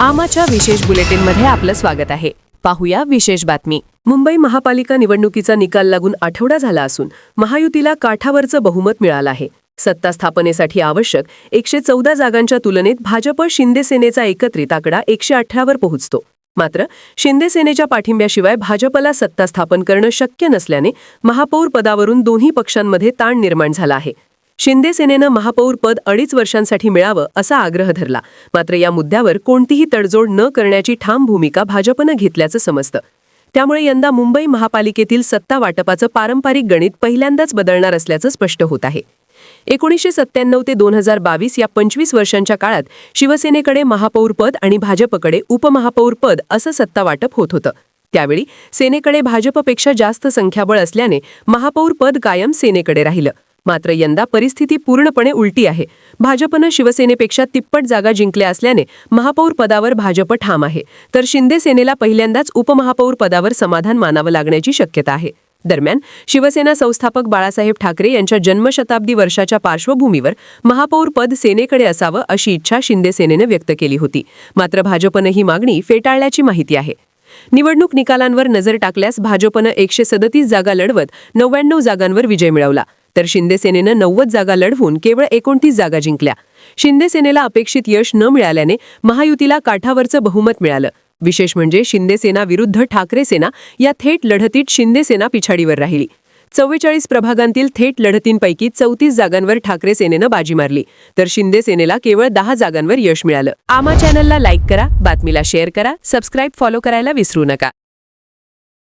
आमाच्या विशेष बुलेटिनमध्ये आपलं स्वागत आहे. पाहूया विशेष बातमी. मुंबई महापालिका निवडणुकीचा निकाल लागून आठवडा झाला असून महायुतीला काठावरचं बहुमत मिळालं आहे. सत्ता स्थापनेसाठी आवश्यक एकशे चौदा जागांच्या तुलनेत भाजप शिंदेसेनेचा एकत्रित आकडा एकशे अठरावर पोहोचतो. मात्र शिंदेसेनेच्या पाठिंब्याशिवाय भाजपला सत्ता स्थापन करणं शक्य नसल्याने महापौर पदावरून दोन्ही पक्षांमध्ये ताण निर्माण झाला आहे. शिंदे सेनेनं महापौर पद अडीच वर्षांसाठी मिळावं असा आग्रह धरला. मात्र या मुद्द्यावर कोणतीही तडजोड न करण्याची ठाम भूमिका भाजपनं घेतल्याचं समजतं. त्यामुळे यंदा मुंबई महापालिकेतील सत्ता वाटपाचं पारंपरिक गणित पहिल्यांदाच बदलणार असल्याचं स्पष्ट होत आहे. एकोणीसशे सत्त्याण्णव ते दोन हजार बावीस या पंचवीस वर्षांच्या काळात शिवसेनेकडे महापौरपद आणि भाजपकडे उपमहापौरपद असं सत्ता वाटप होत होतं. त्यावेळी सेनेकडे भाजपपेक्षा जास्त संख्याबळ असल्याने महापौर पद कायम सेनेकडे राहिलं. मात्र यंदा परिस्थिती पूर्णपणे उलटी आहे. भाजपनं शिवसेनेपेक्षा तिप्पट जागा जिंकल्या असल्याने महापौर पदावर भाजप ठाम आहे. तर शिंदे सेनेला पहिल्यांदाच उपमहापौर पदावर समाधान मानावं लागण्याची शक्यता आहे. दरम्यान शिवसेना संस्थापक बाळासाहेब ठाकरे यांच्या जन्मशताब्दी वर्षाच्या पार्श्वभूमीवर महापौर पद सेनेकडे असावं अशी इच्छा शिंदे सेनेनं व्यक्त केली होती. मात्र भाजपनं ही मागणी फेटाळल्याची माहिती आहे. निवडणूक निकालांवर नजर टाकल्यास भाजपनं एकशे सदतीस जागा लढवत नव्याण्णव जागांवर विजय मिळवला. तर शिंदे सेनेनं नव्वद जागा लढवून केवळ एकोणतीस जागा जिंकल्या. शिंदे सेनेला अपेक्षित यश न मिळाल्याने महायुतीला काठावरचं बहुमत मिळालं. विशेष म्हणजे शिंदे सेना विरुद्ध ठाकरे सेना या थेट लढतीत शिंदे सेना पिछाडीवर राहिली. चव्वेचाळीस प्रभागांतील थेट लढतींपैकी चौतीस जागांवर ठाकरे सेनेनं बाजी मारली. तर शिंदे सेनेला केवळ दहा जागांवर यश मिळालं. आमा चॅनलला लाईक करा बातमीला शेअर करा सबस्क्राईब फॉलो करायला विसरू नका.